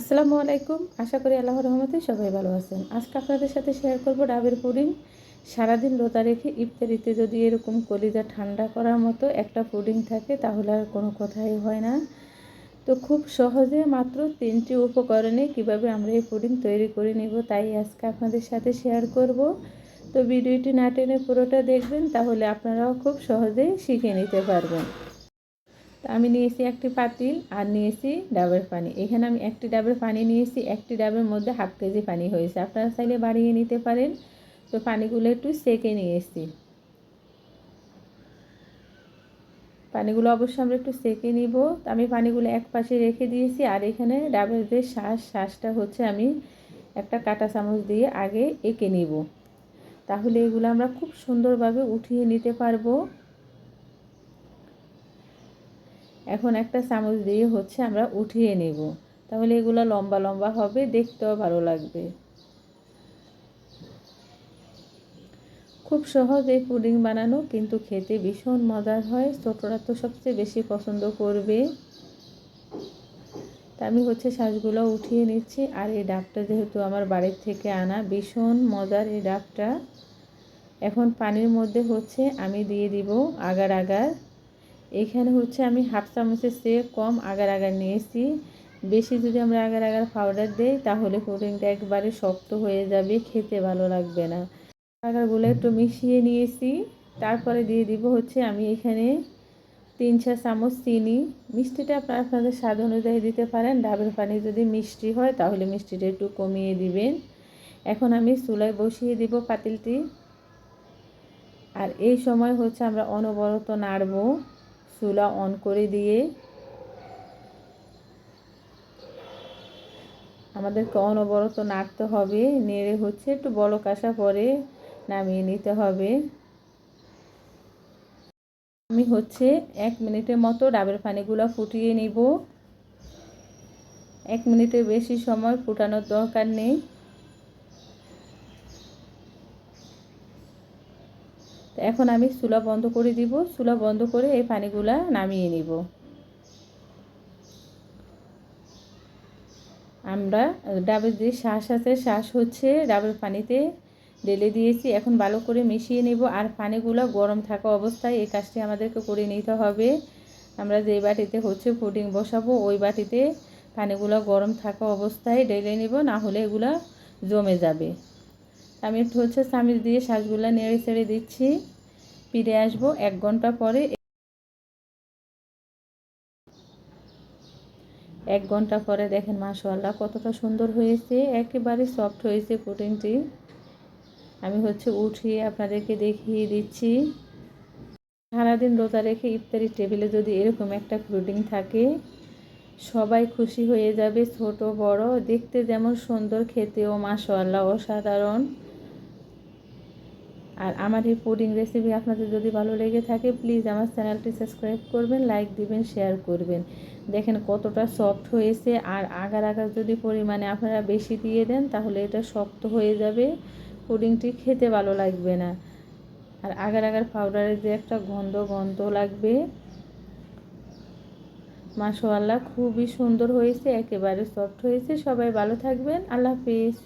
আসসালামু আলাইকুম। আশা করি আল্লাহর রহমতে সবাই ভালো আছেন। আজকে আপনাদের সাথে শেয়ার করব ডাবের পুডিং। সারাদিন রোদা রেখে ইফতারিতে যদি এরকম কলিজা ঠান্ডা করার মতো একটা পুডিং থাকে, তাহলে আর কোনো কথাই হয় না। তো খুব সহজে মাত্র তিনটি উপকরণে কীভাবে আমরা এই পুডিং তৈরি করে নিব, তাই আজকে আপনাদের সাথে শেয়ার করব। তো ভিডিওটি না টেনে পুরোটা দেখবেন, তাহলে আপনারাও খুব সহজেই শিখে নিতে পারবেন। তো আমি নিয়েছি একটি পাতিল আর নিয়েছি ডাবের পানি। এখানে আমি একটি ডাবের পানি নিয়েছি, একটি ডাবের মধ্যে হাফ কেজি পানি হয়েছে। আপনারা চাইলে বাড়িয়ে নিতে পারেন। তো পানিগুলো একটু সেকে নিয়েছি। পানিগুলো অবশ্যই আমরা একটু সেকে নিব। আমি পানিগুলো এক পাশে রেখে দিয়েছি আর এখানে ডাবের যে শ্বাস শ্বাসটা হচ্ছে আমি একটা কাটা চামচ দিয়ে আগে এঁকে নিব। তাহলে এগুলো আমরা খুব সুন্দরভাবে উঠিয়ে নিতে পারব। এখন একটা চামচ দিয়ে হচ্ছে আমরা উঠিয়ে নেব। তাহলে এগুলো লম্বা লম্বা হবে, দেখতেও ভালো লাগবে। খুব সহজ এই পুডিং বানানো, কিন্তু খেতে ভীষণ মজার হয়। ছোটরা তো সবচেয়ে বেশি পছন্দ করবে। তা আমি হচ্ছে শ্বাসগুলো উঠিয়ে নিচ্ছি। আর এই ডাবটা যেহেতু আমার বাড়ির থেকে আনা, ভীষণ মজার এই ডাবটা। এখন পানির মধ্যে হচ্ছে আমি দিয়ে দিব আগার আগার। এখানে হচ্ছে আমি হাফ চামচের চেয়ে কম আগার আগার নিয়েছি। বেশি যদি আমরা আগার আগার পাউডার দিই, তাহলে পুডিংটা একবারে শক্ত হয়ে যাবে, খেতে ভালো লাগবে না। আগারগুলো একটু মিশিয়ে নিয়েছি। তারপরে দিয়ে দিব হচ্ছে আমি এখানে তিন চার চামচ চিনি। মিষ্টিটা আপনারা আপনাদের স্বাদ অনুযায়ী দিতে পারেন। ডাবের পানি যদি মিষ্টি হয়, তাহলে মিষ্টিটা একটু কমিয়ে দিবেন। এখন আমি চুলায় বসিয়ে দিব পাতিলটি। আর এই সময় হচ্ছে আমরা অনবরত নাড়বো। চুলা অন করে দিয়ে আমাদেরকে অনবরত নাড়তে হবে। নেড়ে হচ্ছে একটু বড় কাঁসা পরে নামিয়ে নিতে হবে। আমি হচ্ছে এক মিনিটের মতো ডাবের পানিগুলো ফুটিয়ে নিব। এক মিনিটের বেশি সময় ফুটানোর দরকার নেই। এখন আমি চুলা বন্ধ করে দিব। চুলা বন্ধ করে এই পানিগুলা নামিয়ে নিব। আমরা ডাবের যে শ্বাস আছে শ্বাস হচ্ছে ডাবের পানিতে ঢেলে দিয়েছি। এখন ভালো করে মিশিয়ে নেব। আর পানিগুলো গরম থাকা অবস্থায় এই কাজটি আমাদেরকে করে নিতে হবে। আমরা যে বাটিতে হচ্ছে পুডিং বসাবো, ওই বাটিতে পানিগুলো গরম থাকা অবস্থায় ঢেলে নেব। না হলে এগুলো জমে যাবে। আমি একটু হচ্ছে চামিচ দিয়ে শাঁসগুলো নেড়ে ছেড়ে দিচ্ছি। ফিরে আসব এক ঘণ্টা পরে। এক ঘণ্টা পরে দেখেন মাশাল্লাহ কতটা সুন্দর হয়েছে, একেবারে সফট হয়েছে পুডিংটি। আমি হচ্ছে উঠিয়ে আপনাদেরকে দেখিয়ে দিচ্ছি। সারাদিন রোজা রেখে ইফতারি টেবিলে যদি এরকম একটা পুডিং থাকে, সবাই খুশি হয়ে যাবে, ছোট, বড়। দেখতে যেমন সুন্দর, খেতেও মাশাল্লাহ অসাধারণ। আর আমার এই পুডিং রেসিপি আপনাদের যদি ভালো লেগে থাকে প্লিজ আমার চ্যানেলটি সাবস্ক্রাইব করবেন লাইক দিবেন শেয়ার করবেন। দেখেন কতটা সফট হয়েছে, আর আগার আগার যদি পরিমাণে আপনারা বেশি দিয়ে দেন, তাহলে এটা শক্ত হয়ে যাবে পুডিংটি খেতে ভালো লাগবে না। আর আগার আগার পাউডারের যে একটা গন্ধ গন্ধ লাগবে। মাশাআল্লাহ, খুবই সুন্দর হয়েছে, একেবারে সফট হয়েছে। সবাই ভালো থাকবেন, আল্লাহ হাফিজ।